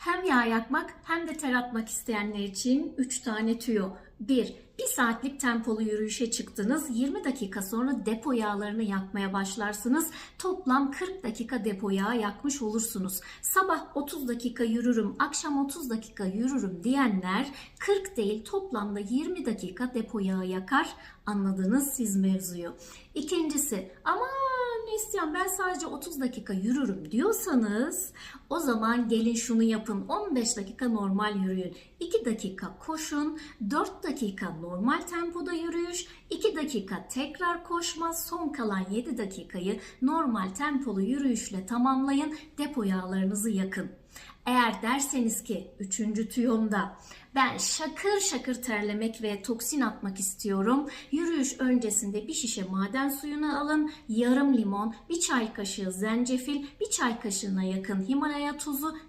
Hem yağ yakmak hem de ter atmak isteyenler için 3 tane tüyo. 1. 1 saatlik tempolu yürüyüşe çıktınız. 20 dakika sonra depo yağlarını yakmaya başlarsınız. Toplam 40 dakika depo yağı yakmış olursunuz. Sabah 30 dakika yürürüm, akşam 30 dakika yürürüm diyenler 40 değil toplamda 20 dakika depo yağı yakar. Anladınız siz mevzuyu. İkincisi ama Neslihan ben sadece 30 dakika yürürüm diyorsanız o zaman gelin şunu yapın. 15 dakika normal yürüyün. 2 dakika koşun. 4 dakika normal tempoda yürüyüş. 2 dakika tekrar koşma. Son kalan 7 dakikayı normal tempolu yürüyüşle tamamlayın. Depo yağlarınızı yakın. Eğer derseniz ki üçüncü tüyomda ben şakır şakır terlemek ve toksin atmak istiyorum. Yürüyüş öncesinde bir şişe maden suyunu alın, yarım limon, bir çay kaşığı zencefil, bir çay kaşığına yakın Himalaya tuzu